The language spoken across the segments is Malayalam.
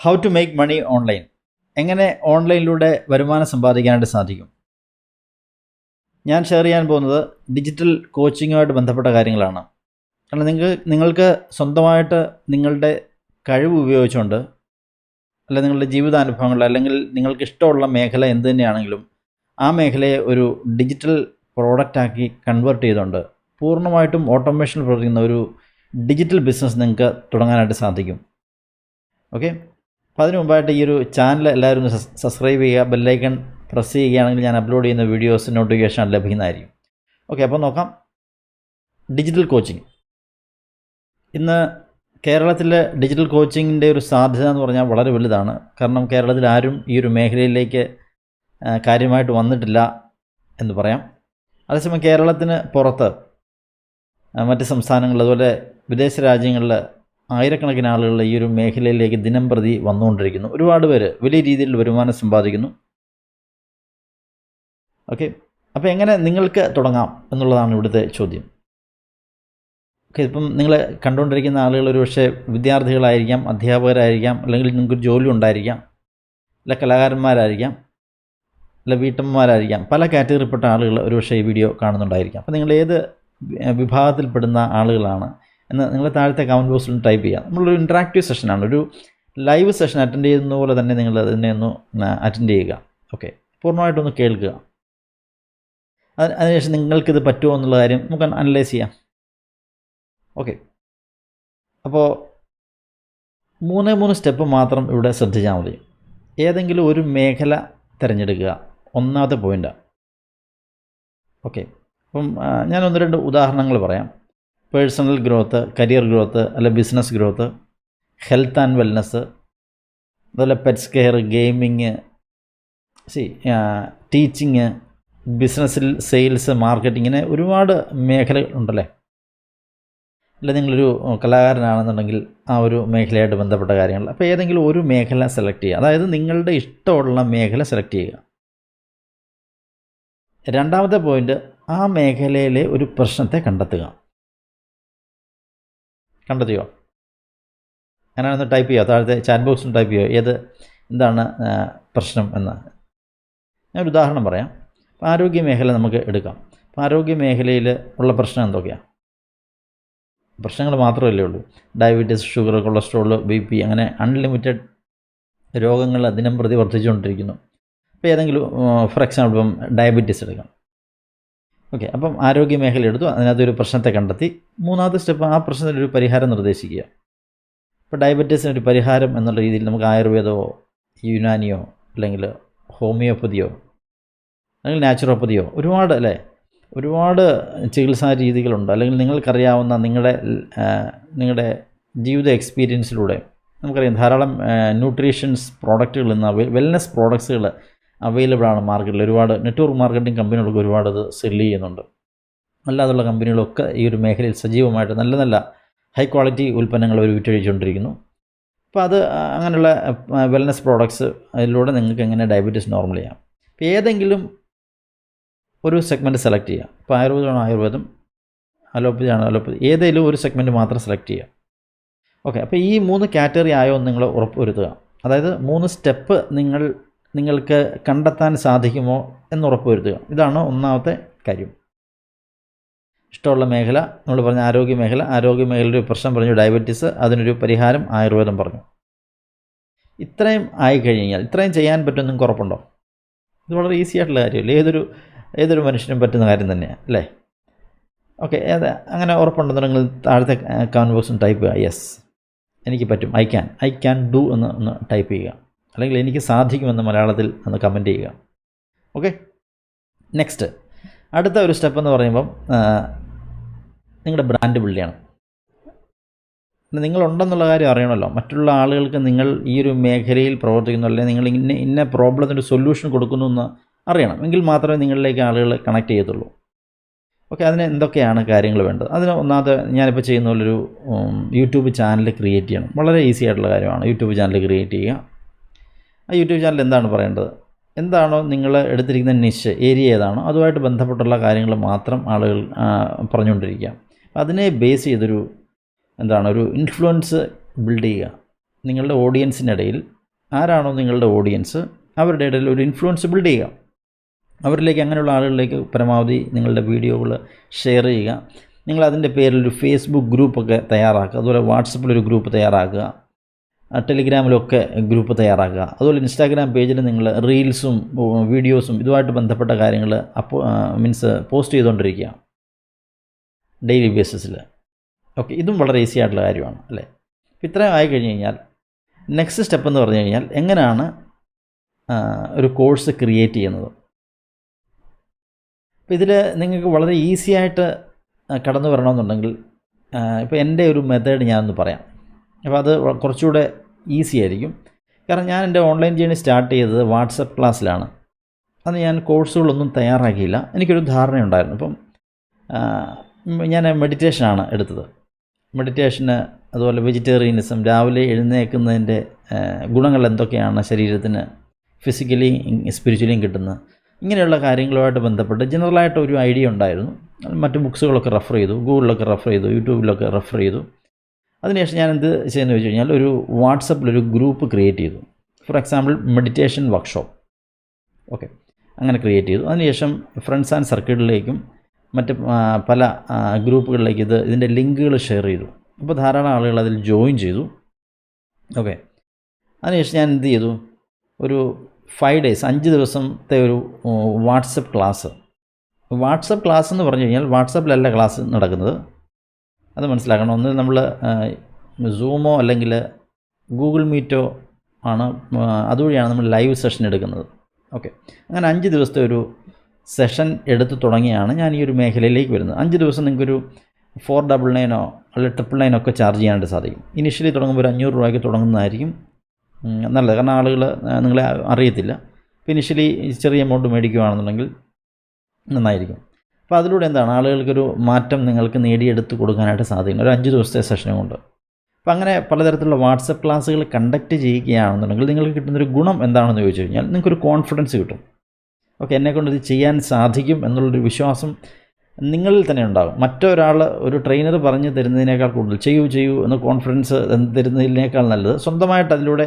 How to make money online എങ്ങനെ ഓൺലൈനിലൂടെ വരുമാനം സമ്പാദിക്കാനായിട്ട് സാധിക്കും. ഞാൻ ഷെയർ ചെയ്യാൻ പോകുന്നത് ഡിജിറ്റൽ കോച്ചിങ്ങുമായിട്ട് ബന്ധപ്പെട്ട കാര്യങ്ങളാണ്. കാരണം നിങ്ങൾക്ക് നിങ്ങൾക്ക് സ്വന്തമായിട്ട് നിങ്ങളുടെ കഴിവ് ഉപയോഗിച്ചുകൊണ്ട് അല്ലെങ്കിൽ നിങ്ങളുടെ ജീവിതാനുഭവങ്ങൾ അല്ലെങ്കിൽ നിങ്ങൾക്ക് ഇഷ്ടമുള്ള മേഖല എന്ത് തന്നെയാണെങ്കിലും ആ മേഖലയെ ഒരു ഡിജിറ്റൽ പ്രോഡക്റ്റാക്കി കൺവേർട്ട് ചെയ്തുകൊണ്ട് പൂർണമായിട്ടും ഓട്ടോമേഷനിൽ പ്രവർത്തിക്കുന്ന ഒരു ഡിജിറ്റൽ ബിസിനസ് നിങ്ങൾക്ക് തുടങ്ങാനായിട്ട് സാധിക്കും. ഓക്കെ അപ്പോൾ അതിന് മുമ്പായിട്ട് ഈ ഒരു ചാനൽ എല്ലാവരും ഒന്ന് സബ്സ്ക്രൈബ് ചെയ്യുക ബെല്ലൈക്കൺ പ്രസ് ചെയ്യുകയാണെങ്കിൽ ഞാൻ അപ്ലോഡ് ചെയ്യുന്ന വീഡിയോസ് നോട്ടിഫിക്കേഷൻ ലഭിക്കുന്നതായിരിക്കും. ഓക്കെ അപ്പോൾ നോക്കാം. ഡിജിറ്റൽ കോച്ചിങ് ഇന്ന് കേരളത്തിലെ ഡിജിറ്റൽ കോച്ചിങ്ങിന്റെ ഒരു സാധ്യത എന്ന് പറഞ്ഞാൽ വളരെ വലുതാണ്. കാരണം കേരളത്തിൽ ആരും ഈ ഒരു മേഖലയിലേക്ക് കാര്യമായിട്ട് വന്നിട്ടില്ല എന്ന് പറയാം. അതേസമയം കേരളത്തിന് പുറത്ത് മറ്റ് സംസ്ഥാനങ്ങളിൽ അതുപോലെ വിദേശ രാജ്യങ്ങളിൽ ആയിരക്കണക്കിന് ആളുകൾ ഈ ഒരു മേഖലയിലേക്ക് ദിനം പ്രതി വന്നുകൊണ്ടിരിക്കുന്നു. ഒരുപാട് പേര് വലിയ രീതിയിൽ വരുമാനം സമ്പാദിക്കുന്നു. ഓക്കെ അപ്പോൾ എങ്ങനെ നിങ്ങൾക്ക് തുടങ്ങാം എന്നുള്ളതാണ് ഇവിടുത്തെ ചോദ്യം. ഓക്കെ ഇപ്പം നിങ്ങൾ കണ്ടുകൊണ്ടിരിക്കുന്ന ആളുകൾ ഒരു പക്ഷേ വിദ്യാർത്ഥികളായിരിക്കാം അധ്യാപകരായിരിക്കാം അല്ലെങ്കിൽ നിങ്ങൾക്ക് ജോലി ഉണ്ടായിരിക്കാം അല്ല കലാകാരന്മാരായിരിക്കാം അല്ല വീട്ടമ്മമാരായിരിക്കാം പല കാറ്റഗറിപ്പെട്ട ആളുകൾ ഒരു പക്ഷേ ഈ വീഡിയോ കാണുന്നുണ്ടായിരിക്കാം. അപ്പോൾ നിങ്ങൾ ഏത് വിഭാഗത്തിൽപ്പെടുന്ന ആളുകളാണ്? എന്ന് നിങ്ങൾ താഴത്തെ കമന്റ് ബോക്സിൽ ടൈപ്പ് ചെയ്യാം. നമ്മളൊരു ഇൻട്രാക്റ്റീവ് സെഷനാണ് ഒരു ലൈവ് സെഷൻ അറ്റൻഡ് ചെയ്യുന്ന പോലെ തന്നെ നിങ്ങൾ അതിനെ ഒന്ന് അറ്റൻഡ് ചെയ്യുക. ഓക്കെ പൂർണമായിട്ടൊന്ന് കേൾക്കുക. അതിന് അതിനുശേഷം നിങ്ങൾക്കിത് പറ്റുമോ എന്നുള്ള കാര്യം നമുക്ക് അനലൈസ് ചെയ്യാം. ഓക്കെ അപ്പോൾ മൂന്ന് മൂന്ന് സ്റ്റെപ്പ് മാത്രം ഇവിടെ ശ്രദ്ധിച്ചാൽ മതി. ഏതെങ്കിലും ഒരു മേഖല തിരഞ്ഞെടുക്കുക. ഒന്നാമത്തെ പോയിന്റാണ് ഓക്കെ അപ്പം ഞാൻ ഒന്ന് രണ്ട് ഉദാഹരണങ്ങൾ പറയാം. പേഴ്സണൽ ഗ്രോത്ത് കരിയർ ഗ്രോത്ത് അല്ല business growth health and wellness അതുപോലെ പെറ്റ്സ് കെയർ ഗെയിമിങ് സി ടീച്ചിങ് ബിസിനസ്സിൽ സെയിൽസ് മാർക്കറ്റിംഗ് ഇങ്ങനെ ഒരുപാട് മേഖലകൾ ഉണ്ടല്ലേ? അല്ല നിങ്ങളൊരു കലാകാരനാണെന്നുണ്ടെങ്കിൽ ആ ഒരു മേഖലയായിട്ട് ബന്ധപ്പെട്ട കാര്യങ്ങൾ. അപ്പോൾ ഏതെങ്കിലും ഒരു മേഖല സെലക്ട് ചെയ്യുക. അതായത് നിങ്ങളുടെ ഇഷ്ടമുള്ള മേഖല സെലക്ട് ചെയ്യുക. രണ്ടാമത്തെ പോയിന്റ് ആ മേഖലയിലെ ഒരു പ്രശ്നത്തെ കണ്ടെത്തുക. കണ്ടെത്തിയോ? അങ്ങനെയാണെന്ന് ടൈപ്പ് ചെയ്യുക താഴത്തെ ചാറ്റ് ബോക്സിൽ ടൈപ്പ് ചെയ്യുക. ഏത് എന്താണ് പ്രശ്നം എന്ന്. ഞാൻ ഒരു ഉദാഹരണം പറയാം. അപ്പോൾ ആരോഗ്യ മേഖല നമുക്ക് എടുക്കാം. അപ്പോൾ ആരോഗ്യ മേഖലയിൽ ഉള്ള പ്രശ്നം എന്തൊക്കെയാണ് പ്രശ്നങ്ങൾ മാത്രമല്ലേ ഉള്ളൂ. Diabetes sugar cholesterol B P അങ്ങനെ അൺലിമിറ്റഡ് രോഗങ്ങൾ ദിനം പ്രതി വർദ്ധിച്ചുകൊണ്ടിരിക്കുന്നു. അപ്പോൾ ഏതെങ്കിലും ഫോർ എക്സാമ്പിൾ ഇപ്പം ഡയബറ്റീസ് എടുക്കാം. ഓക്കെ അപ്പം ആരോഗ്യ മേഖല എടുത്തു അതിനകത്തൊരു പ്രശ്നത്തെ കണ്ടെത്തി. മൂന്നാമത്തെ സ്റ്റെപ്പ് ആ പ്രശ്നത്തിനൊരു പരിഹാരം നിർദ്ദേശിക്കുക. ഇപ്പോൾ ഡയബറ്റീസിന് ഒരു പരിഹാരം എന്നുള്ള രീതിയിൽ നമുക്ക് ആയുർവേദമോ യുനാനിയോ അല്ലെങ്കിൽ ഹോമിയോപ്പതിയോ അല്ലെങ്കിൽ നാച്ചുറോപ്പതിയോ ഒരുപാട് അല്ലേ? ഒരുപാട് ചികിത്സാ രീതികളുണ്ട്. അല്ലെങ്കിൽ നിങ്ങൾക്കറിയാവുന്ന നിങ്ങളുടെ നിങ്ങളുടെ ജീവിത എക്സ്പീരിയൻസിലൂടെ നമുക്കറിയാം ധാരാളം ന്യൂട്രീഷൻസ് പ്രോഡക്റ്റുകൾ ഇന്ന് വെൽനെസ് പ്രോഡക്ട്സുകൾ അവൈലബിൾ ആണ് മാർക്കറ്റിൽ ഒരുപാട് നെറ്റ്വർക്ക് മാർക്കറ്റിംഗ് കമ്പനികളൊക്കെ ഒരുപാട് അത് സെല്ല് ചെയ്യുന്നുണ്ട്. അല്ലാതുള്ള കമ്പനികളൊക്കെ ഈ ഒരു മേഖലയിൽ സജീവമായിട്ട് നല്ല നല്ല ഹൈ ക്വാളിറ്റി ഉൽപ്പന്നങ്ങൾ അവർ വിറ്റഴിച്ചുകൊണ്ടിരിക്കുന്നു. അപ്പോൾ അത് അങ്ങനെയുള്ള വെൽനെസ് പ്രോഡക്ട്സ് അതിലൂടെ നിങ്ങൾക്ക് എങ്ങനെ ഡയബറ്റീസ് നോർമൽ ചെയ്യാം? അപ്പോൾ ഏതെങ്കിലും ഒരു സെഗ്മെന്റ് സെലക്ട് ചെയ്യുക ഇപ്പോൾ ആയുർവേദമാണ് ആയുർവേദം? അലോപ്പതി ആണ് അലോപ്പതി? ഏതെങ്കിലും ഒരു സെഗ്മെന്റ് മാത്രം സെലക്ട് ചെയ്യുക ഓക്കെ അപ്പോൾ ഈ മൂന്ന് കാറ്റഗറി ആയോ നിങ്ങൾ ഉറപ്പ് വരുത്തുക അതായത് മൂന്ന് സ്റ്റെപ്പ് നിങ്ങൾ നിങ്ങൾക്ക് കണ്ടെത്താൻ സാധിക്കുമോ എന്ന് ഉറപ്പ് വരുത്തുക. ഇതാണ് ഒന്നാമത്തെ കാര്യം. ഇഷ്ടമുള്ള മേഖല നമ്മൾ പറഞ്ഞ ആരോഗ്യ മേഖല ആരോഗ്യ മേഖലയുടെ പ്രശ്നം പറഞ്ഞു ഡയബറ്റീസ് അതിനൊരു പരിഹാരം ആയുർവേദം പറഞ്ഞു. ഇത്രയും ആയി കഴിഞ്ഞാൽ ഇത്രയും ചെയ്യാൻ പറ്റും നിങ്ങൾക്ക് ഉറപ്പുണ്ടോ? ഇത് വളരെ ഈസി ആയിട്ടുള്ള കാര്യമല്ലേ? ഏതൊരു ഏതൊരു മനുഷ്യനും പറ്റുന്ന കാര്യം തന്നെയാണ് അല്ലേ? ഓക്കെ ഏത് അങ്ങനെ ഉറപ്പുണ്ടെന്നുണ്ടെങ്കിൽ താഴത്തെ കമന്റ് ബോക്സിൽ ടൈപ്പ് ചെയ്യുക. യെസ് എനിക്ക് പറ്റും. I can I can do എന്ന് ഒന്ന് ടൈപ്പ് ചെയ്യുക. അല്ലെങ്കിൽ എനിക്ക് സാധിക്കുമെന്ന് മലയാളത്തിൽ ഒന്ന് കമന്റ് ചെയ്യുക. ഓക്കെ നെക്സ്റ്റ് അടുത്ത ഒരു സ്റ്റെപ്പ് എന്ന് പറയുമ്പം നിങ്ങളുടെ ബ്രാൻഡ് ബിൽഡ് ചെയ്യണം നിങ്ങളുണ്ടെന്നുള്ള കാര്യം അറിയണമല്ലോ. മറ്റുള്ള ആളുകൾക്ക് നിങ്ങൾ ഈ ഒരു മേഖലയിൽ പ്രവർത്തിക്കുന്നു അല്ലെങ്കിൽ നിങ്ങൾ ഇന്ന ഇന്ന പ്രോബ്ലത്തിന്റെ സൊല്യൂഷൻ കൊടുക്കുന്നു എന്ന് അറിയണം. എങ്കിൽ മാത്രമേ നിങ്ങളിലേക്ക് ആളുകൾ കണക്ട് ചെയ്യത്തുള്ളൂ. ഓക്കെ അതിന് എന്തൊക്കെയാണ് കാര്യങ്ങൾ വേണ്ടത്? അതിന് ഒന്നാമത്തെ ഞാനിപ്പോൾ ചെയ്യുന്ന പോലൊരു യൂട്യൂബ് ചാനൽ ക്രിയേറ്റ് ചെയ്യണം. വളരെ ഈസി ആയിട്ടുള്ള കാര്യമാണ്. യൂട്യൂബ് ചാനൽ ക്രിയേറ്റ് ചെയ്യുക. ആ യൂട്യൂബ് ചാനൽ എന്താണ് പറയേണ്ടത്? എന്താണോ നിങ്ങൾ എടുത്തിരിക്കുന്ന നിഷ് ഏരിയ ഏതാണോ അതുമായിട്ട് ബന്ധപ്പെട്ടുള്ള കാര്യങ്ങൾ മാത്രം ആളുകൾ പറഞ്ഞുകൊണ്ടിരിക്കുക. അതിനെ ബേസ് ചെയ്തൊരു എന്താണ് ഒരു ഇൻഫ്ലുവൻസ് ബിൽഡ് ചെയ്യുക. നിങ്ങളുടെ ഓഡിയൻസിനിടയിൽ ആരാണോ നിങ്ങളുടെ ഓഡിയൻസ് അവരുടെ ഇടയിൽ ഒരു ഇൻഫ്ലുവൻസ് ബിൽഡ് ചെയ്യുക. അവരിലേക്ക് അങ്ങനെയുള്ള ആളുകളിലേക്ക് പരമാവധി നിങ്ങളുടെ വീഡിയോകൾ ഷെയർ ചെയ്യുക. നിങ്ങൾ അതിന്റെ പേരിൽ ഒരു ഫേസ്ബുക്ക് ഗ്രൂപ്പൊക്കെ തയ്യാറാക്കുക. അതുപോലെ വാട്സപ്പിലൊരു ഗ്രൂപ്പ് തയ്യാറാക്കുക. ടെലിഗ്രാമിലൊക്കെ ഗ്രൂപ്പ് തയ്യാറാക്കുക. അതുപോലെ ഇൻസ്റ്റാഗ്രാം പേജിൽ നിങ്ങൾ റീൽസും വീഡിയോസും ഇതുമായിട്ട് ബന്ധപ്പെട്ട കാര്യങ്ങൾ അപ്പോൾ മീൻസ് പോസ്റ്റ് ചെയ്തുകൊണ്ടിരിക്കുക. ഡെയിലി ബേസിസിൽ. ഓക്കെ ഇതും വളരെ ഈസി ആയിട്ടുള്ള കാര്യമാണ് അല്ലേ? ഇത്രയും ആയി കഴിഞ്ഞ് കഴിഞ്ഞാൽ നെക്സ്റ്റ് സ്റ്റെപ്പ് എന്ന് പറഞ്ഞു കഴിഞ്ഞാൽ എങ്ങനെയാണ് ഒരു കോഴ്സ് ക്രിയേറ്റ് ചെയ്യുന്നത്? അപ്പോൾ ഇതിൽ നിങ്ങൾക്ക് വളരെ ഈസി ആയിട്ട് കടന്നു വരണമെന്നുണ്ടെങ്കിൽ ഇപ്പോൾ എന്റെ ഒരു മെത്തേഡ് ഞാനൊന്ന് പറയാം. അപ്പോൾ അത് കുറച്ചുകൂടെ ഈസി ആയിരിക്കും. കാരണം ഞാൻ എന്റെ ഓൺലൈൻ ജേണി സ്റ്റാർട്ട് ചെയ്തത് വാട്സപ്പ് ക്ലാസ്സിലാണ്. അന്ന് ഞാൻ കോഴ്സുകളൊന്നും തയ്യാറാക്കിയില്ല. എനിക്കൊരു ധാരണയുണ്ടായിരുന്നു. അപ്പം ഞാൻ മെഡിറ്റേഷനാണ് എടുത്തത്. മെഡിറ്റേഷന് അതുപോലെ വെജിറ്റേറിയനിസം രാവിലെ എഴുന്നേൽക്കുന്നതിന്റെ ഗുണങ്ങൾ എന്തൊക്കെയാണ് ശരീരത്തിന് ഫിസിക്കലി സ്പിരിച്വലിയും കിട്ടുന്നത് ഇങ്ങനെയുള്ള കാര്യങ്ങളുമായിട്ട് ബന്ധപ്പെട്ട് ജനറലായിട്ട് ഒരു ഐഡിയ ഉണ്ടായിരുന്നു. മറ്റ് ബുക്സുകളൊക്കെ റെഫർ ചെയ്തു ഗൂഗിളിലൊക്കെ റെഫർ ചെയ്തു യൂട്യൂബിലൊക്കെ റെഫർ ചെയ്തു. അതിനുശേഷം ഞാൻ എന്ത് ചെയ്യുന്നത് വെച്ച് കഴിഞ്ഞാൽ ഒരു വാട്സപ്പിലൊരു ഗ്രൂപ്പ് ക്രിയേറ്റ് ചെയ്തു. For example meditation workshop okay അങ്ങനെ ക്രിയേറ്റ് ചെയ്തു. അതിനുശേഷം ഫ്രണ്ട്സ് ആൻഡ് സർക്കിളിലേക്കും മറ്റ് പല ഗ്രൂപ്പുകളിലേക്ക് ഇത് ഇതിന്റെ ലിങ്കുകൾ ഷെയർ ചെയ്തു. അപ്പോൾ ധാരാളം ആളുകൾ അതിൽ ജോയിൻ ചെയ്തു. ഓക്കെ അതിനുശേഷം ഞാൻ എന്ത് ചെയ്തു? ഒരു ഫൈവ് ഡേയ്സ് അഞ്ച് ദിവസത്തെ ഒരു വാട്സപ്പ് ക്ലാസ്. വാട്സപ്പ് ക്ലാസ് എന്ന് പറഞ്ഞു കഴിഞ്ഞാൽ വാട്സപ്പിലല്ല ക്ലാസ് നടക്കുന്നത്. അത് മനസ്സിലാക്കണം. ഒന്ന് നമ്മൾ സൂമോ അല്ലെങ്കിൽ ഗൂഗിൾ മീറ്റോ ആണ് അതുവഴിയാണ് നമ്മൾ ലൈവ് സെഷൻ എടുക്കുന്നത്. ഓക്കെ അങ്ങനെ അഞ്ച് ദിവസത്തെ ഒരു സെഷൻ എടുത്ത് തുടങ്ങിയാണ് ഞാൻ ഈ ഒരു മേഖലയിലേക്ക് വരുന്നത്. അഞ്ച് ദിവസം നിങ്ങൾക്കൊരു ഫോർ ഡബിൾ നയനോ അല്ലെങ്കിൽ ട്രിപ്പിൾ നയനോ ഒക്കെ ചാർജ് ചെയ്യാനായിട്ട് സാധിക്കും. ഇനിഷ്യലി തുടങ്ങുമ്പോൾ ഒരു അഞ്ഞൂറ് രൂപയ്ക്ക് തുടങ്ങുന്നതായിരിക്കും. നല്ലത്. കാരണം ആളുകൾ നിങ്ങളെ അറിയത്തില്ല. ഇനിഷ്യലി ചെറിയ എമൗണ്ട് മേടിക്കുകയാണെന്നുണ്ടെങ്കിൽ നന്നായിരിക്കും. അപ്പോൾ അതിലൂടെ എന്താണ്? ആളുകൾക്കൊരു മാറ്റം നിങ്ങൾക്ക് നേടിയെടുത്ത് കൊടുക്കാനായിട്ട് സാധിക്കും ഒരു അഞ്ച് ദിവസത്തെ സെഷനും കൊണ്ട്. അപ്പോൾ അങ്ങനെ പലതരത്തിലുള്ള വാട്സപ്പ് ക്ലാസ്സുകൾ കണ്ടക്ട് ചെയ്യുകയാണെന്നുണ്ടെങ്കിൽ നിങ്ങൾക്ക് കിട്ടുന്നൊരു ഗുണം എന്താണെന്ന് ചോദിച്ചു കഴിഞ്ഞാൽ നിങ്ങൾക്കൊരു കോൺഫിഡൻസ് കിട്ടും. ഓക്കെ എന്നെക്കൊണ്ട് ഇത് ചെയ്യാൻ സാധിക്കും എന്നുള്ളൊരു വിശ്വാസം നിങ്ങളിൽ തന്നെ ഉണ്ടാകും. മറ്റൊരാൾ ഒരു ട്രെയിനർ പറഞ്ഞു തരുന്നതിനേക്കാൾ കൂടുതൽ ചെയ്യൂ ചെയ്യൂ എന്ന് കോൺഫിഡൻസ് തരുന്നതിനേക്കാൾ നല്ലത് സ്വന്തമായിട്ട് അതിലൂടെ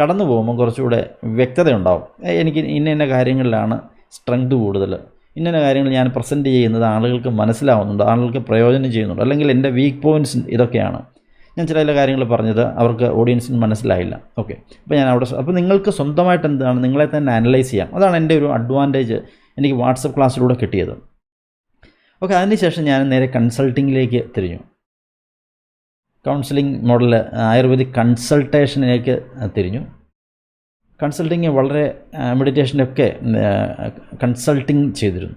കടന്നു പോകുമ്പോൾ കുറച്ചുകൂടെ വ്യക്തത ഉണ്ടാവും എനിക്ക് ഇന്ന ഇന്ന കാര്യങ്ങളിലാണ് സ്ട്രെങ്ത് കൂടുതൽ. ഇന്ന കാര്യങ്ങൾ ഞാൻ പ്രസന്റ് ചെയ്യുന്നത് ആളുകൾക്ക് മനസ്സിലാവുന്നുണ്ട് ആളുകൾക്ക് പ്രയോജനം ചെയ്യുന്നുണ്ട്. അല്ലെങ്കിൽ എന്റെ വീക്ക് പോയിന്റ്സ് ഇതൊക്കെയാണ്. ഞാൻ ചില ചില കാര്യങ്ങൾ പറഞ്ഞത് അവർക്ക് ഓഡിയൻസിന് മനസ്സിലായില്ല. ഓക്കെ അപ്പോൾ ഞാൻ അവിടെ അപ്പോൾ നിങ്ങൾക്ക് സ്വന്തമായിട്ട് എന്താണ് നിങ്ങളെ തന്നെ അനലൈസ് ചെയ്യാം. അതാണ് എന്റെ ഒരു അഡ്വാന്റേജ് എനിക്ക് വാട്സപ്പ് ക്ലാസ്സിലൂടെ കിട്ടിയത്. ഓക്കെ അതിനുശേഷം ഞാൻ നേരെ കൺസൾട്ടിങ്ങിലേക്ക് തിരിഞ്ഞു. കൗൺസിലിംഗ് മോഡൽ ആയുർവേദിക് കൺസൾട്ടേഷനിലേക്ക് തിരിഞ്ഞു. കൺസൾട്ടിങ് വളരെ മെഡിറ്റേഷനൊക്കെ കൺസൾട്ടിങ് ചെയ്തിരുന്നു.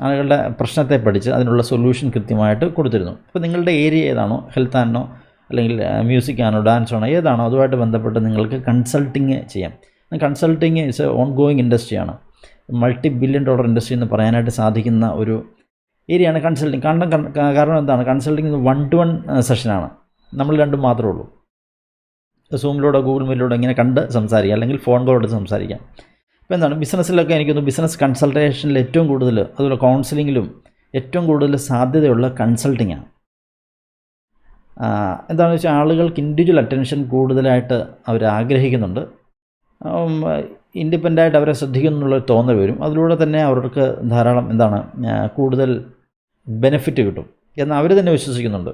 ആളുകളുടെ പ്രശ്നത്തെ പഠിച്ച് അതിനുള്ള സൊല്യൂഷൻ കൃത്യമായിട്ട് കൊടുത്തിരുന്നു. അപ്പോൾ നിങ്ങളുടെ ഏരിയ ഏതാണോ ഹെൽത്ത് ആണോ അല്ലെങ്കിൽ മ്യൂസിക് ആണോ ഡാൻസ് ആണോ ഏതാണോ അതുമായിട്ട് ബന്ധപ്പെട്ട് നിങ്ങൾക്ക് കൺസൾട്ടിങ് ചെയ്യാം. Consulting is a on going ഇൻഡസ്ട്രിയാണ് മൾട്ടി ബില്യൺ ഡോളർ ഇൻഡസ്ട്രി എന്ന് പറയാനായിട്ട് സാധിക്കുന്ന ഒരു ഏരിയയാണ് കൺസൾട്ടിങ്. കാരണം കാരണം എന്താണ്? കൺസൾട്ടിങ് വൺ ടു വൺ സെഷനാണ് നമ്മൾ രണ്ടും മാത്രമേ ഉള്ളൂ. സൂമിലൂടെ ഗൂഗിൾ മീറ്റിലൂടെ ഇങ്ങനെ കണ്ട് സംസാരിക്കാം. അല്ലെങ്കിൽ ഫോൺ എടുത്ത് സംസാരിക്കാം. അപ്പോൾ എന്താണ്? ബിസിനസ്സിലൊക്കെ എനിക്കൊന്ന് ബിസിനസ് കൺസൾട്ടേഷനിൽ ഏറ്റവും കൂടുതൽ അതുപോലെ കൗൺസിലിങ്ങിലും ഏറ്റവും കൂടുതൽ സാധ്യതയുള്ള കൺസൾട്ടിങ്ങാണ് എന്താണെന്ന് വെച്ചാൽ ആളുകൾക്ക് ഇൻഡിവിജ്വൽ അറ്റൻഷൻ കൂടുതലായിട്ട് അവർ ആഗ്രഹിക്കുന്നുണ്ട്. ഇൻഡിപെൻഡന്റായിട്ട് അവരെ ശ്രദ്ധിക്കുന്നു എന്നുള്ളൊരു തോന്നൽ വരും. അതിലൂടെ തന്നെ അവർക്ക് ധാരാളം എന്താണ് കൂടുതൽ ബെനിഫിറ്റ് കിട്ടും. എന്ന് അവർ തന്നെ വിശ്വസിക്കുന്നുണ്ട്.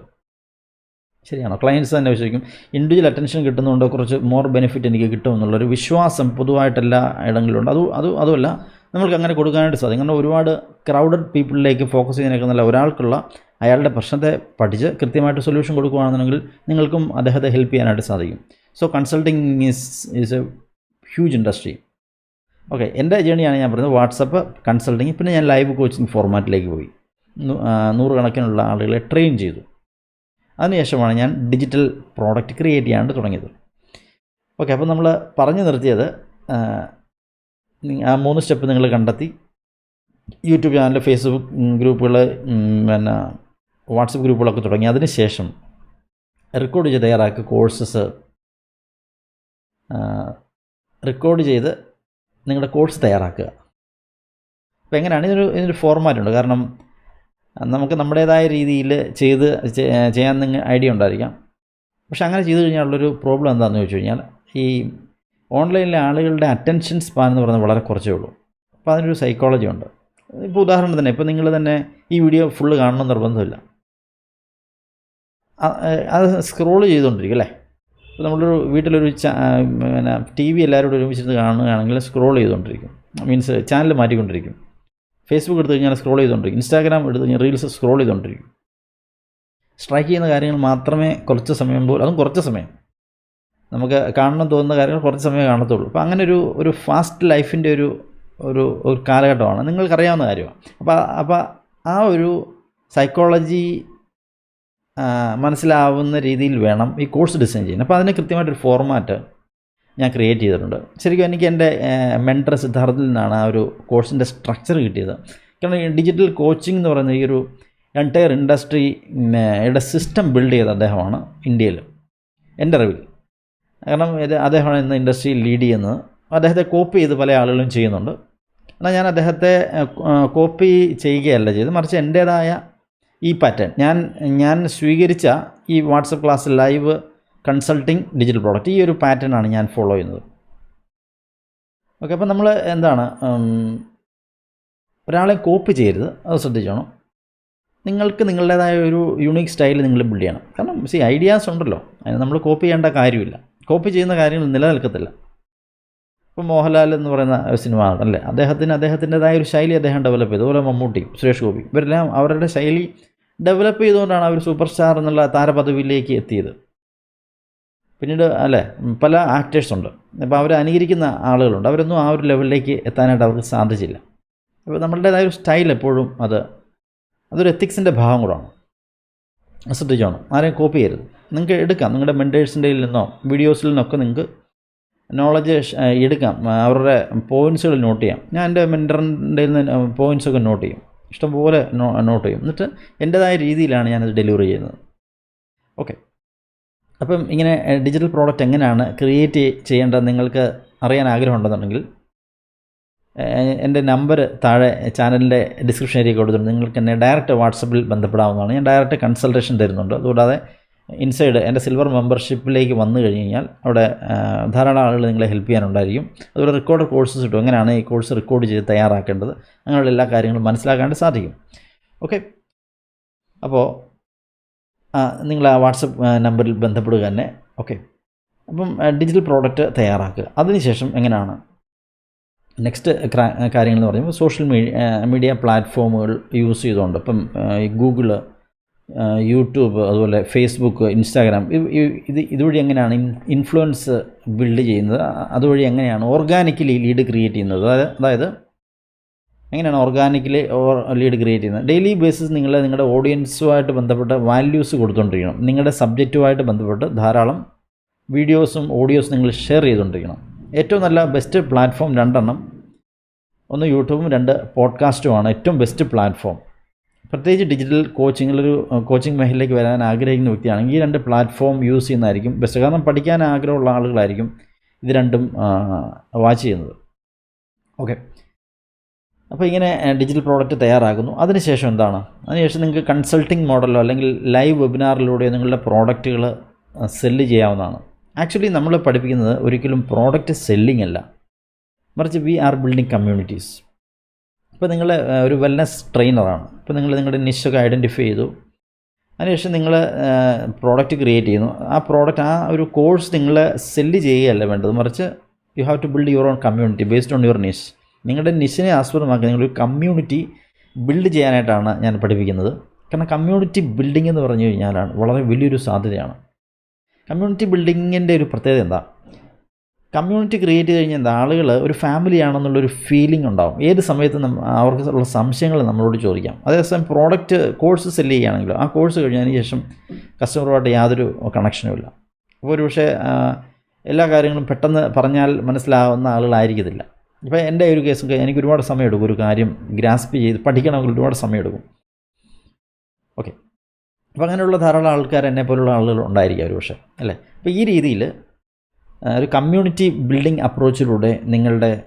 ശരിയാണോ? ക്ലയൻസ് തന്നെ വിശ്വസിക്കും. ഇൻഡിവിജ്വൽ അറ്റൻഷൻ കിട്ടുന്നതുകൊണ്ട് കുറച്ച് മോർ ബെനിഫിറ്റ് എനിക്ക് കിട്ടുമെന്നുള്ളൊരു വിശ്വാസം പൊതുവായിട്ട് എല്ലാ ഇടങ്ങളിലുണ്ട്. അത് അത് അതുമല്ല നമ്മൾക്ക് അങ്ങനെ കൊടുക്കാനായിട്ട് സാധിക്കും. കാരണം ഒരുപാട് ക്രൗഡഡ് പീപ്പിളിലേക്ക് ഫോക്കസ് ചെയ്യാനൊക്കെ നല്ല ഒരാൾക്കുള്ള അയാളുടെ പ്രശ്നത്തെ പഠിച്ച് കൃത്യമായിട്ട് സൊല്യൂഷൻ കൊടുക്കുകയാണെന്നുണ്ടെങ്കിൽ നിങ്ങൾക്കും അദ്ദേഹത്തെ ഹെൽപ്പ് ചെയ്യാനായിട്ട് സാധിക്കും. So consulting is is a huge industry okay എന്റെ ജേണിയാണ് ഞാൻ പറയുന്നത് വാട്സപ്പ് കൺസൾട്ടിങ് പിന്നെ ഞാൻ ലൈവ് കോച്ചിങ് ഫോർമാറ്റിലേക്ക് പോയി. നൂറുകണക്കിനുള്ള ആളുകളെ ട്രെയിൻ ചെയ്തു. അതിനുശേഷമാണ് ഞാൻ ഡിജിറ്റൽ പ്രോഡക്റ്റ് ക്രിയേറ്റ് ചെയ്യാണ്ട് തുടങ്ങിയത്. ഓക്കെ അപ്പോൾ നമ്മൾ പറഞ്ഞു നിർത്തിയത് ആ, മൂന്ന് സ്റ്റെപ്പ് നിങ്ങൾ കണ്ടെത്തി. യൂട്യൂബ് ചാനൽ ഫേസ്ബുക്ക് ഗ്രൂപ്പുകൾ പിന്നെ വാട്സപ്പ് ഗ്രൂപ്പുകളൊക്കെ തുടങ്ങി. അതിന് ശേഷം റെക്കോർഡ് ചെയ്ത് തയ്യാറാക്കിയ കോഴ്സസ് റെക്കോർഡ് ചെയ്ത് നിങ്ങളുടെ കോഴ്സ് തയ്യാറാക്കുക. അപ്പോൾ എങ്ങനെയാണ്? ഇതിനൊരു ഇതിനൊരു ഫോർമാറ്റ് ഉണ്ട്. കാരണം നമുക്ക് നമ്മുടേതായ രീതിയിൽ ചെയ്ത് ചെയ്യാൻ നിങ്ങൾ ഐഡിയ ഉണ്ടായിരിക്കാം. പക്ഷെ അങ്ങനെ ചെയ്തു കഴിഞ്ഞാലുള്ളൊരു പ്രോബ്ലം എന്താണെന്ന് ചോദിച്ചു കഴിഞ്ഞാൽ ഈ ഓൺലൈനിലെ ആളുകളുടെ അറ്റൻഷൻ സ്പാൻ എന്ന് പറയുന്നത് വളരെ കുറച്ചേ ഉള്ളൂ. അപ്പോൾ അതിനൊരു സൈക്കോളജി ഉണ്ട്. ഇപ്പോൾ ഉദാഹരണം തന്നെ ഇപ്പോൾ നിങ്ങൾ തന്നെ ഈ വീഡിയോ ഫുള്ള് കാണണം നിർബന്ധമില്ല. അത് സ്ക്രോൾ ചെയ്തുകൊണ്ടിരിക്കും അല്ലേ? ഇപ്പോൾ നമ്മളൊരു വീട്ടിലൊരു പിന്നെ ടി വി എല്ലാവരും ഒരുമിച്ചിരുന്ന് കാണുകയാണെങ്കിൽ സ്ക്രോൾ ചെയ്തുകൊണ്ടിരിക്കും. Means channel മാറ്റിക്കൊണ്ടിരിക്കും. ഫേസ്ബുക്ക് എടുത്തു കഴിഞ്ഞാൽ സ്ക്രോൾ ചെയ്തുകൊണ്ടിരിക്കും ഇൻസ്റ്റാഗ്രാം എടുത്തു കഴിഞ്ഞാൽ റീൽസ് സ്ക്രോൾ ചെയ്തുകൊണ്ടിരിക്കും സ്ട്രൈക്ക് ചെയ്യുന്ന കാര്യങ്ങൾ മാത്രമേ കുറച്ച് സമയം പോലും അതും കുറച്ച് സമയം. നമുക്ക് കാണണം തോന്നുന്ന കാര്യങ്ങൾ കുറച്ച് സമയം കാണത്തുള്ളൂ. അപ്പോൾ അങ്ങനെ ഒരു ഒരു ഫാസ്റ്റ് ലൈഫിന്റെ ഒരു ഒരു ഒരു കാലഘട്ടമാണ്. നിങ്ങൾക്കറിയാവുന്ന കാര്യമാണ്. അപ്പോൾ അപ്പോൾ ആ ഒരു സൈക്കോളജി മനസ്സിലാവുന്ന രീതിയിൽ വേണം ഈ കോഴ്സ് ഡിസൈൻ ചെയ്യാൻ. അപ്പോൾ അതിന് കൃത്യമായിട്ടൊരു ഫോർമാറ്റ് ഞാൻ ക്രിയേറ്റ് ചെയ്തിട്ടുണ്ട്. ശരിക്കും എനിക്ക് എന്റെ മെന്റർ സിദ്ധാർത്ഥിൽ നിന്നാണ് ആ ഒരു കോഴ്സിന്റെ സ്ട്രക്ചർ കിട്ടിയത്. കാരണം ഡിജിറ്റൽ കോച്ചിങ് എന്ന് പറയുന്ന ഈ ഒരു എന്റയർ ഇൻഡസ്ട്രി യുടെ സിസ്റ്റം ബിൽഡ് ചെയ്ത അദ്ദേഹമാണ് ഇന്ത്യയിൽ. എന്റെ അറിവിൽ. കാരണം ഇത് അദ്ദേഹമാണ് ഇന്ന് ഇൻഡസ്ട്രിയിൽ ലീഡ് ചെയ്യുന്നത്. അദ്ദേഹത്തെ കോപ്പി ചെയ്ത് പല ആളുകളും ചെയ്യുന്നുണ്ട്. എന്നാൽ ഞാൻ അദ്ദേഹത്തെ കോപ്പി ചെയ്യുകയല്ല ചെയ്ത് മറിച്ച് എന്റേതായ ഈ പാറ്റേൺ ഞാൻ ഞാൻ സ്വീകരിച്ച ഈ WhatsApp class live consulting digital product ഈ ഒരു പാറ്റേൺ ആണ് ഞാൻ ഫോളോ ചെയ്യുന്നത്. ഓക്കെ അപ്പോൾ നമ്മൾ എന്താണ് ഒരാളെ കോപ്പി ചെയ്യരുത്. അത് ശ്രദ്ധിച്ചോണം. നിങ്ങൾക്ക് നിങ്ങളുടേതായ ഒരു യുണീക്ക് സ്റ്റൈൽ നിങ്ങൾ ബിൽഡ് ചെയ്യണം. കാരണം സി ഐഡിയാസ് ഉണ്ടല്ലോ. അതിന് നമ്മൾ കോപ്പി ചെയ്യേണ്ട കാര്യമില്ല. കോപ്പി ചെയ്യുന്ന കാര്യങ്ങൾ നിലനിൽക്കത്തില്ല. ഇപ്പോൾ മോഹൻലാൽ എന്ന് പറയുന്ന സിനിമ അല്ലേ? അദ്ദേഹത്തിന് അദ്ദേഹത്തിന്റെതായ ഒരു ശൈലി അദ്ദേഹം ഡെവലപ്പ് ചെയ്തു. അതുപോലെ മമ്മൂട്ടി സുരേഷ് ഗോപി. ഇവരെല്ലാം അവരുടെ ശൈലി ഡെവലപ്പ് ചെയ്തുകൊണ്ടാണ് അവർ സൂപ്പർ സ്റ്റാർ എന്നുള്ള താരപദവിയിലേക്ക് എത്തിയത്. പിന്നീട് അല്ലേ പല ആക്ടേഴ്സ് ഉണ്ട്. അപ്പോൾ അവരെ അനുകരിക്കുന്ന ആളുകളുണ്ട്. അവരൊന്നും ആ ഒരു ലെവലിലേക്ക് എത്താനായിട്ട് അവർക്ക് സാധിച്ചില്ല. അപ്പോൾ നമ്മളുടേതായ ഒരു സ്റ്റൈൽ എപ്പോഴും അത് അതൊരു എത്തിക്സിന്റെ ഭാഗം കൂടാണ് ശ്രദ്ധിച്ചോണം. ആരെയും കോപ്പി ചെയ്യരുത്. നിങ്ങൾക്ക് എടുക്കാം. നിങ്ങളുടെ മെന്റേഴ്സിന്റെ നിന്നോ വീഡിയോസിൽ നിന്നൊക്കെ നിങ്ങൾക്ക് നോളജ് എടുക്കാം. അവരുടെ പോയിൻസുകൾ നോട്ട് ചെയ്യാം. ഞാൻ എന്റെ മെന്ററിന്റെ നിന്ന് പോയിൻസൊക്കെ നോട്ട് ചെയ്യും. ഇഷ്ടംപോലെ നോട്ട് ചെയ്യും. എന്നിട്ട് എന്റേതായ രീതിയിലാണ് ഞാനത് ഡെലിവറി ചെയ്യുന്നത്. ഓക്കെ അപ്പം ഇങ്ങനെ ഡിജിറ്റൽ പ്രോഡക്റ്റ് എങ്ങനെയാണ് ക്രിയേറ്റ് ചെയ്യേണ്ടത് നിങ്ങൾക്ക് അറിയാൻ ആഗ്രഹമുണ്ടെന്നുണ്ടെങ്കിൽ എന്റെ നമ്പർ താഴെ ചാനലിന്റെ ഡിസ്ക്രിപ്ഷൻ ഏരിയ കൊടുത്തിട്ടുണ്ട്. നിങ്ങൾക്ക് എന്നെ ഡയറക്റ്റ് വാട്സപ്പിൽ ബന്ധപ്പെടാവുന്നതാണ്. ഞാൻ ഡയറക്റ്റ് കൺസൾട്ടേഷൻ തരുന്നുണ്ട്. അതുകൂടാതെ ഇൻസൈഡ് എന്റെ സിൽവർ മെമ്പർഷിപ്പിലേക്ക് വന്നു കഴിഞ്ഞ് കഴിഞ്ഞാൽ അവിടെ ധാരാളം ആളുകൾ നിങ്ങളെ ഹെൽപ്പ് ചെയ്യാനുണ്ടായിരിക്കും. അതുപോലെ റെക്കോർഡ് കോഴ്സസ് കിട്ടും. എങ്ങനെയാണ് ഈ കോഴ്സ് റെക്കോർഡ് ചെയ്ത് തയ്യാറാക്കേണ്ടത്? അങ്ങനെയുള്ള എല്ലാ കാര്യങ്ങളും മനസ്സിലാക്കാണ്ട് സാധിക്കും. ഓക്കെ അപ്പോൾ നിങ്ങൾ ആ വാട്സപ്പ് നമ്പറിൽ ബന്ധപ്പെടുക തന്നെ. ഓക്കെ. അപ്പം ഡിജിറ്റൽ പ്രോഡക്റ്റ് തയ്യാറാക്കുക. അതിനുശേഷം എങ്ങനെയാണ്? നെക്സ്റ്റ് കാര്യങ്ങൾ എന്ന് പറയുമ്പോൾ സോഷ്യൽ മീഡിയ മീഡിയ പ്ലാറ്റ്ഫോമുകൾ യൂസ് ചെയ്തുകൊണ്ട് ഇപ്പം ഗൂഗിൾ യൂട്യൂബ് അതുപോലെ ഫേസ്ബുക്ക് ഇൻസ്റ്റാഗ്രാം ഇത് ഇതുവഴി എങ്ങനെയാണ് ഇൻഫ്ലുവൻസ് ബിൽഡ് ചെയ്യുന്നത്? അതുവഴി എങ്ങനെയാണ് ഓർഗാനിക്കലി ലീഡ് ക്രിയേറ്റ് ചെയ്യുന്നത്? അതായത് എങ്ങനെയാണ് ഓർഗാനിക്കലി ഓർ ലീഡ് ക്രിയേറ്റ് ചെയ്യുന്നത്? ഡെയിലി ബേസിസ് നിങ്ങൾ നിങ്ങളുടെ ഓഡിയൻസുമായിട്ട് ബന്ധപ്പെട്ട വാല്യൂസ് കൊടുത്തുകൊണ്ടിരിക്കണം നിങ്ങളുടെ സബ്ജക്റ്റുമായിട്ട് ബന്ധപ്പെട്ട് ധാരാളം വീഡിയോസും ഓഡിയോസും നിങ്ങൾ ഷെയർ ചെയ്തുകൊണ്ടിരിക്കണം ഏറ്റവും നല്ല ബെസ്റ്റ് പ്ലാറ്റ്ഫോം രണ്ടെണ്ണം. ഒന്ന് യൂട്യൂബും രണ്ട് പോഡ്കാസ്റ്റുമാണ് ഏറ്റവും ബെസ്റ്റ് പ്ലാറ്റ്ഫോം പ്രത്യേകിച്ച് ഡിജിറ്റൽ കോച്ചിങ്ങിലൊരു കോച്ചിങ് മേഖലയിലേക്ക് വരാൻ ആഗ്രഹിക്കുന്ന വ്യക്തിയാണെങ്കിൽ ഈ രണ്ട് പ്ലാറ്റ്ഫോം യൂസ് ചെയ്യുന്നതായിരിക്കും. ബെസ്റ്റ് കാരണം പഠിക്കാൻ ആഗ്രഹമുള്ള ആളുകളായിരിക്കും ഇത് രണ്ടും വാച്ച് ചെയ്യുന്നത്. ഓക്കെ അപ്പോൾ ഇങ്ങനെ ഡിജിറ്റൽ പ്രോഡക്റ്റ് തയ്യാറാകുന്നു. അതിനുശേഷം എന്താണ്? അതിനുശേഷം നിങ്ങൾക്ക് കൺസൾട്ടിങ് മോഡലോ അല്ലെങ്കിൽ ലൈവ് വെബിനാറിലൂടെയോ നിങ്ങളുടെ പ്രോഡക്റ്റുകൾ സെല്ല് ചെയ്യാവുന്നതാണ്. ആക്ച്വലി നമ്മൾ പഠിപ്പിക്കുന്നത് ഒരിക്കലും പ്രോഡക്റ്റ് സെല്ലിംഗ് അല്ല. മറിച്ച് വി ആർ ബിൽഡിംഗ് കമ്മ്യൂണിറ്റീസ് ഇപ്പോൾ നിങ്ങൾ ഒരു വെൽനസ് ട്രെയിനറാണ് ഇപ്പോൾ നിങ്ങൾ നിങ്ങളുടെ നിഷൊക്കെ ഐഡന്റിഫൈ ചെയ്തു. അതിനുശേഷം നിങ്ങൾ പ്രോഡക്റ്റ് ക്രിയേറ്റ് ചെയ്യുന്നു. ആ പ്രോഡക്റ്റ് ആ ഒരു കോഴ്സ് നിങ്ങൾ സെല്ല് ചെയ്യുകയല്ല വേണ്ടത്. മറിച്ച് you have to build your own community based on your niche നിങ്ങളുടെ നിശിനെ ആസ്പദമാക്കി നിങ്ങളൊരു കമ്മ്യൂണിറ്റി ബിൽഡ് ചെയ്യാനായിട്ടാണ് ഞാൻ പഠിപ്പിക്കുന്നത്. കാരണം കമ്മ്യൂണിറ്റി ബിൽഡിംഗ് എന്ന് പറഞ്ഞു കഴിഞ്ഞാലാണ് വളരെ വലിയൊരു സാധ്യതയാണ്. കമ്മ്യൂണിറ്റി ബിൽഡിങ്ങിന്റെ ഒരു പ്രത്യേകത എന്താ? കമ്മ്യൂണിറ്റി ക്രിയേറ്റ് ചെയ്ത് കഴിഞ്ഞാൽ എന്താ? ആളുകൾ ഒരു ഫാമിലി ആണെന്നുള്ളൊരു ഫീലിംഗ് ഉണ്ടാവും. ഏത് സമയത്ത് അവർക്ക് ഉള്ള സംശയങ്ങൾ നമ്മളോട് ചോദിക്കാം. അതേസമയം പ്രോഡക്റ്റ് കോഴ്സ് സെല്ല് ചെയ്യുകയാണെങ്കിലും ആ കോഴ്സ് കഴിഞ്ഞതിന് ശേഷം കസ്റ്റമറുമായിട്ട് യാതൊരു കണക്ഷനും ഇല്ല. അപ്പോൾ ഒരു പക്ഷേ എല്ലാ കാര്യങ്ങളും പെട്ടെന്ന് പറഞ്ഞാൽ മനസ്സിലാവുന്ന ആളുകളായിരിക്കത്തില്ല. ഇപ്പോൾ എന്റെ ഒരു കേസൊക്കെ എനിക്ക് ഒരുപാട് സമയം എടുക്കും ഒരു കാര്യം ഗ്രാസ്പ് ചെയ്ത് പഠിക്കണമെങ്കിൽ ഒരുപാട് സമയം എടുക്കും ഓക്കെ. അപ്പോൾ അങ്ങനെയുള്ള ധാരാളം ആൾക്കാർ എന്നെ പോലുള്ള ആളുകൾ ഉണ്ടായിരിക്കാം ഒരു പക്ഷേ അല്ലേ? അപ്പോൾ ഈ രീതിയിൽ ഒരു കമ്മ്യൂണിറ്റി ബിൽഡിംഗ് അപ്രോച്ചിലൂടെ നിങ്ങളുടെ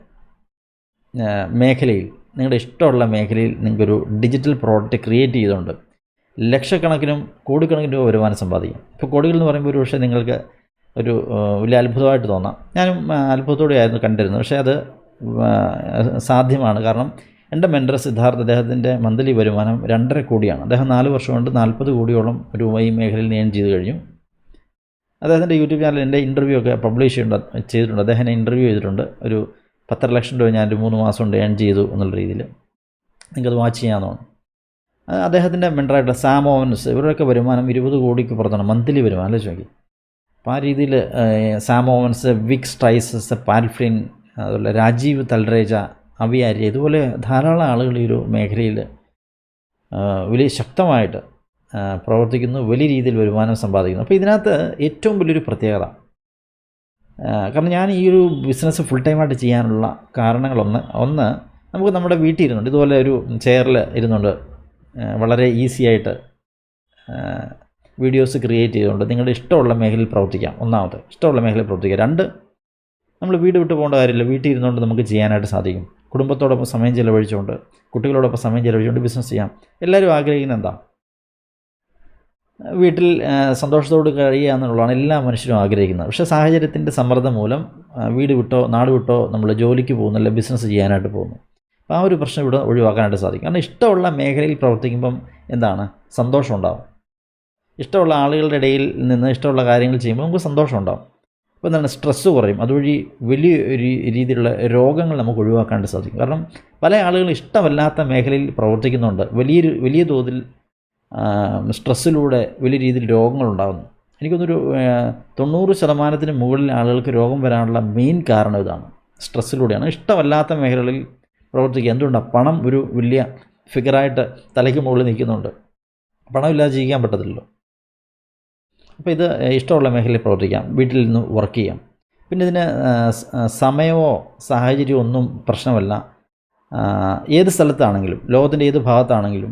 മേഖലയിൽ നിങ്ങളുടെ ഇഷ്ടമുള്ള മേഖലയിൽ നിങ്ങൾക്കൊരു ഡിജിറ്റൽ പ്രോഡക്റ്റ് ക്രിയേറ്റ് ചെയ്തുകൊണ്ട് ലക്ഷക്കണക്കിനും കോടിക്കണക്കിന് രൂപ വരുമാനം സമ്പാദിക്കാം. ഇപ്പോൾ കോടികൾ എന്ന് പറയുമ്പോൾ ഒരു പക്ഷേ നിങ്ങൾക്ക് ഒരു വലിയ അത്ഭുതമായിട്ട് തോന്നാം. ഞാനും അത്ഭുതത്തോടെ അത്ഭുതത്തോടെയായിരുന്നു കണ്ടിരുന്നത്. പക്ഷേ അത് സാധ്യമാണ്. കാരണം എന്റെ മെന്റർ സിദ്ധാർത്ഥ് അദ്ദേഹത്തിന്റെ മന്ത്ലി വരുമാനം രണ്ടര കോടിയാണ്. അദ്ദേഹം നാല് വർഷം കൊണ്ട് നാൽപ്പത് കോടിയോളം രൂപ ഈ മേഖലയിൽ നേൺ ചെയ്ത് കഴിഞ്ഞു. അദ്ദേഹത്തിന്റെ യൂട്യൂബ് ചാനലിൽ എന്റെ ഇന്റർവ്യൂ ഒക്കെ പബ്ലിഷ് ചെയ്തിട്ടുണ്ട് ചെയ്തിട്ടുണ്ട്. അദ്ദേഹം ഇന്റർവ്യൂ ചെയ്തിട്ടുണ്ട്. ഒരു പത്തര ലക്ഷം രൂപ ഞാൻ ഒരു മൂന്ന് മാസം കൊണ്ട് ഏൺ ചെയ്തു എന്നുള്ള രീതിയിൽ. നിങ്ങൾക്കത് വാച്ച് ചെയ്യാമെന്നാണ് അദ്ദേഹത്തിന്റെ സാം ഓവൻസ് ഇവരുടെയൊക്കെ വരുമാനം ഇരുപത് കോടിക്ക് പുറത്താണ്. മന്ത്ലി വരുമാനം അല്ലേ ചോദിക്കും? അപ്പോൾ ആ രീതിയിൽ സാം ഓവൻസ് വിക്സ് ട്രൈസസ് പാൽഫ്ലിൻ അതുപോലെ രാജീവ് തൽറേജ അവിയാരി ഇതുപോലെ ധാരാളം ആളുകൾ ഈ ഒരു മേഖലയിൽ വലിയ ശക്തമായിട്ട് പ്രവർത്തിക്കുന്നു വലിയ രീതിയിൽ വരുമാനം സമ്പാദിക്കുന്നു. അപ്പോൾ ഇതിനകത്ത് ഏറ്റവും വലിയൊരു പ്രത്യേകത കാരണം ഞാൻ ഈ ഒരു ബിസിനസ് ഫുൾ ടൈമായിട്ട് ചെയ്യാനുള്ള കാരണങ്ങളൊന്ന് ഒന്ന് നമുക്ക് നമ്മുടെ വീട്ടിൽ ഇരുന്നുണ്ട് ഇതുപോലെ ഒരു ചെയറിൽ ഇരുന്നുകൊണ്ട് വളരെ ഈസി ആയിട്ട് വീഡിയോസ് ക്രിയേറ്റ് ചെയ്തുകൊണ്ട് നിങ്ങളുടെ ഇഷ്ടമുള്ള മേഖലയിൽ പ്രവർത്തിക്കാം. ഒന്നാമത് ഇഷ്ടമുള്ള മേഖലയിൽ പ്രവർത്തിക്കാം രണ്ട് നമ്മൾ വീട് വിട്ടു പോകേണ്ട കാര്യമില്ല. വീട്ടിൽ ഇരുന്നുകൊണ്ട് നമുക്ക് ചെയ്യാനായിട്ട് സാധിക്കും. കുടുംബത്തോടൊപ്പം സമയം ചിലവഴിച്ചുകൊണ്ട് കുട്ടികളോടൊപ്പം സമയം ചിലവഴിച്ചുകൊണ്ട് ബിസിനസ് ചെയ്യാം. എല്ലാവരും ആഗ്രഹിക്കുന്നത് എന്താ? വീട്ടിൽ സന്തോഷത്തോട് കഴിയുക എന്നുള്ളതാണ് എല്ലാ മനുഷ്യരും ആഗ്രഹിക്കുന്നത്. പക്ഷേ സാഹചര്യത്തിന്റെ സമ്മർദ്ദം മൂലം വീട് വിട്ടോ നാട് വിട്ടോ നമ്മൾ ജോലിക്ക് പോകുന്നില്ല ബിസിനസ് ചെയ്യാനായിട്ട് പോകുന്നു. അപ്പോൾ ആ ഒരു പ്രശ്നം ഇവിടെ ഒഴിവാക്കാനായിട്ട് സാധിക്കും. കാരണം ഇഷ്ടമുള്ള മേഖലയിൽ പ്രവർത്തിക്കുമ്പം എന്താണ്? സന്തോഷം ഉണ്ടാവും. ഇഷ്ടമുള്ള ആളുകളുടെ ഇടയിൽ നിന്ന് ഇഷ്ടമുള്ള കാര്യങ്ങൾ ചെയ്യുമ്പോൾ നമുക്ക് സന്തോഷം ഉണ്ടാവും. അപ്പോൾ എന്താണ് സ്ട്രെസ്സ് കുറയും. അതുവഴി വലിയ രീതിയിലുള്ള രോഗങ്ങൾ നമുക്ക് ഒഴിവാക്കാനായിട്ട് സാധിക്കും. കാരണം പല ആളുകളും ഇഷ്ടമല്ലാത്ത മേഖലയിൽ പ്രവർത്തിക്കുന്നുണ്ട്. വലിയൊരു വലിയ തോതിൽ സ്ട്രെസ്സിലൂടെ വലിയ രീതിയിൽ രോഗങ്ങൾ ഉണ്ടാകുന്നു. എനിക്കൊന്നൊരു തൊണ്ണൂറ് ശതമാനത്തിന് മുകളിൽ ആളുകൾക്ക് രോഗം വരാനുള്ള മെയിൻ കാരണം ഇതാണ്. സ്ട്രെസ്സിലൂടെയാണ് ഇഷ്ടമല്ലാത്ത മേഖലകളിൽ പ്രവർത്തിക്കുക. എന്തുകൊണ്ടാണ് പണം ഒരു വലിയ ഫിഗറായിട്ട് തലയ്ക്ക് മുകളിൽ നിൽക്കുന്നുണ്ട്. പണമില്ലാതെ ജീവിക്കാൻ പറ്റത്തില്ലല്ലോ. അപ്പോൾ ഇത് ഇഷ്ടമുള്ള മേഖലയിൽ പ്രവർത്തിക്കാം വീട്ടിൽ നിന്ന് വർക്ക് ചെയ്യാം. പിന്നെ ഇതിന് സമയമോ സാഹചര്യമോ ഒന്നും പ്രശ്നമല്ല. ഏത് സ്ഥലത്താണെങ്കിലും ലോകത്തിന്റെ ഏത് ഭാഗത്താണെങ്കിലും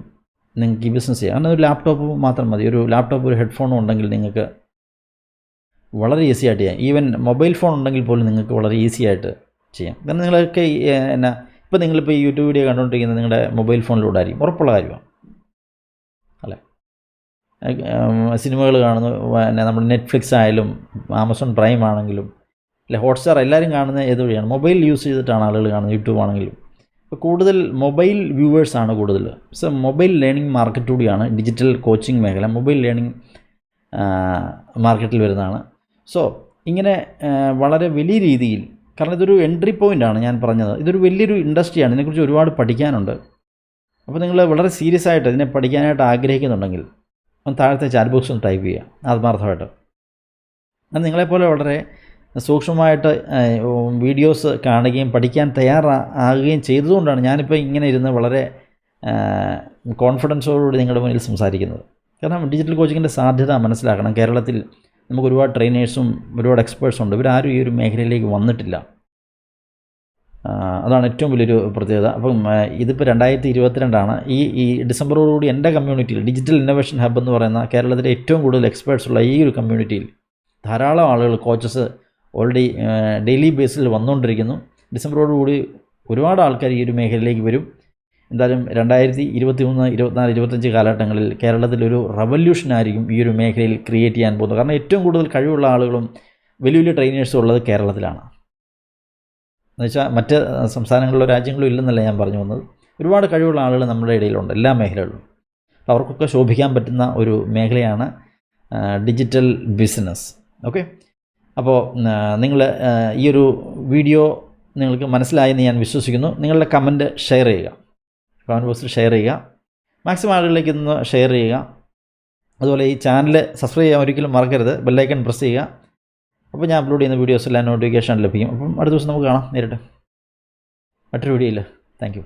നിങ്ങൾക്ക് ഈ ബിസിനസ് ചെയ്യാം. കാരണം ഒരു ലാപ്ടോപ്പ് മാത്രം മതി. ഒരു ലാപ്ടോപ്പ് ഒരു ഹെഡ്ഫോണും ഉണ്ടെങ്കിൽ നിങ്ങൾക്ക് വളരെ ഈസി ആയിട്ട് ചെയ്യാം. ഈവൻ മൊബൈൽ ഫോൺ ഉണ്ടെങ്കിൽ പോലും നിങ്ങൾക്ക് വളരെ ഈസി ആയിട്ട് ചെയ്യാം. കാരണം നിങ്ങളൊക്കെ എന്നാ ഇപ്പോൾ നിങ്ങളിപ്പോൾ ഈ യൂട്യൂബ് വീഡിയോ കണ്ടുകൊണ്ടിരിക്കുന്നത് നിങ്ങളുടെ മൊബൈൽ ഫോണിലൂടെ ആയിരിക്കും. ഉറപ്പുള്ള കാര്യമാണ്. സിനിമകൾ കാണുന്നു പിന്നെ നമ്മുടെ നെറ്റ്ഫ്ലിക്സ് ആയാലും ആമസോൺ പ്രൈം ആണെങ്കിലും അല്ലെ ഹോട്ട്സ്റ്റാർ എല്ലാവരും കാണുന്നത് ഏത് വഴിയാണ് മൊബൈൽ യൂസ് ചെയ്തിട്ടാണ് ആളുകൾ കാണുന്നത് യൂട്യൂബ് ആണെങ്കിലും. ഇപ്പോൾ കൂടുതൽ മൊബൈൽ വ്യൂവേഴ്സാണ് കൂടുതൽ. സോ മൊബൈൽ ലേണിംഗ് മാർക്കറ്റ് കൂടിയാണ് ഡിജിറ്റൽ കോച്ചിങ് മേഖല മൊബൈൽ ലേണിംഗ് മാർക്കറ്റിൽ വരുന്നതാണ്. സോ ഇങ്ങനെ വളരെ വലിയ രീതിയിൽ കാരണം ഇതൊരു എൻട്രി പോയിന്റാണ് ഞാൻ പറഞ്ഞത്. ഇതൊരു വലിയൊരു ഇൻഡസ്ട്രിയാണ് ഇതിനെക്കുറിച്ച് ഒരുപാട് പഠിക്കാനുണ്ട്. അപ്പോൾ നിങ്ങൾ വളരെ സീരിയസ് ആയിട്ട് ഇതിനെ പഠിക്കാനായിട്ട് ആഗ്രഹിക്കുന്നുണ്ടെങ്കിൽ ഒന്ന് താഴത്തെ ചാറ്റ് ബോക്സ് ഒന്ന് ടൈപ്പ് ചെയ്യുക. ആത്മാർത്ഥമായിട്ട് അത് നിങ്ങളെപ്പോലെ വളരെ സൂക്ഷ്മമായിട്ട് വീഡിയോസ് കാണുകയും പഠിക്കാൻ തയ്യാറാകുകയും ചെയ്തതുകൊണ്ടാണ് ഞാനിപ്പോൾ ഇങ്ങനെ ഇരുന്ന് വളരെ കോൺഫിഡൻസോടുകൂടി നിങ്ങളുടെ മുന്നിൽ സംസാരിക്കുന്നത്. കാരണം ഡിജിറ്റൽ കോച്ചിങ്ങിന്റെ സാധ്യത മനസ്സിലാക്കണം. കേരളത്തിൽ നമുക്ക് ഒരുപാട് ട്രെയിനേഴ്സും ഒരുപാട് എക്സ്പേർട്സും ഉണ്ട് ഇവരാരും ഈ ഒരു മേഖലയിലേക്ക് വന്നിട്ടില്ല. അതാണ് ഏറ്റവും വലിയൊരു പ്രത്യേകത. അപ്പം ഇതിപ്പോൾ രണ്ടായിരത്തി ഇരുപത്തിരണ്ടാണ് ഈ ഈ ഡിസംബറോടുകൂടി എന്റെ കമ്മ്യൂണിറ്റിയിൽ ഡിജിറ്റൽ ഇന്നോവേഷൻ ഹബ് എന്ന് പറയുന്ന കേരളത്തിലെ ഏറ്റവും കൂടുതൽ എക്സ്പേർട്സ് ഉള്ള ഈ ഒരു കമ്മ്യൂണിറ്റിയിൽ ധാരാളം ആളുകൾ കോച്ചസ് ഓൾറെഡി ഡെയിലി ബേസിൽ വന്നുകൊണ്ടിരിക്കുന്നു. ഡിസംബറോടുകൂടി ഒരുപാട് ആൾക്കാർ ഈ ഒരു മേഖലയിലേക്ക് വരും. എന്തായാലും രണ്ടായിരത്തി ഇരുപത്തി മൂന്ന് ഇരുപത്തിനാല് ഇരുപത്തഞ്ച് കാലഘട്ടങ്ങളിൽ കേരളത്തിലൊരു റവല്യൂഷൻ ആയിരിക്കും ഈ ഒരു മേഖലയിൽ ക്രിയേറ്റ് ചെയ്യാൻ പോകുന്നത്. കാരണം ഏറ്റവും കൂടുതൽ കഴിവുള്ള ആളുകളും വലിയ വലിയ ട്രെയിനേഴ്സും ഉള്ളത് കേരളത്തിലാണ്. എന്നുവെച്ചാൽ മറ്റ് സംസ്ഥാനങ്ങളിലോ രാജ്യങ്ങളിലോ ഇല്ലെന്നല്ല ഞാൻ പറഞ്ഞു വന്നത്. ഒരുപാട് കഴിവുള്ള ആളുകൾ നമ്മുടെ ഇടയിലുണ്ട്. എല്ലാ മേഖലകളിലും. അവർക്കൊക്കെ ശോഭിക്കാൻ പറ്റുന്ന ഒരു മേഖലയാണ് ഡിജിറ്റൽ ബിസിനസ് ഓക്കെ അപ്പോൾ നിങ്ങൾ ഈ ഒരു വീഡിയോ നിങ്ങൾക്ക് മനസ്സിലായെന്ന് ഞാൻ വിശ്വസിക്കുന്നു. നിങ്ങളുടെ കമന്റ് ഷെയർ ചെയ്യുക. കമന്റ് ബോക്സിൽ ഷെയർ ചെയ്യുക. മാക്സിമം ആളുകളിലേക്ക് ഇന്ന് ഷെയർ ചെയ്യുക. അതുപോലെ ഈ ചാനൽ സബ്സ്ക്രൈബ് ചെയ്യാൻ ഒരിക്കലും മറക്കരുത്. ബെല്ലൈക്കൺ പ്രസ് ചെയ്യുക. അപ്പോൾ ഞാൻ അപ്ലോഡ് ചെയ്യുന്ന വീഡിയോസ് എല്ലാം നോട്ടിഫിക്കേഷൻ ലഭിക്കും. അപ്പം അടുത്ത ദിവസം നമുക്ക് കാണാം നേരിട്ട്. മറ്റൊരു വീഡിയോയിൽ താങ്ക് യു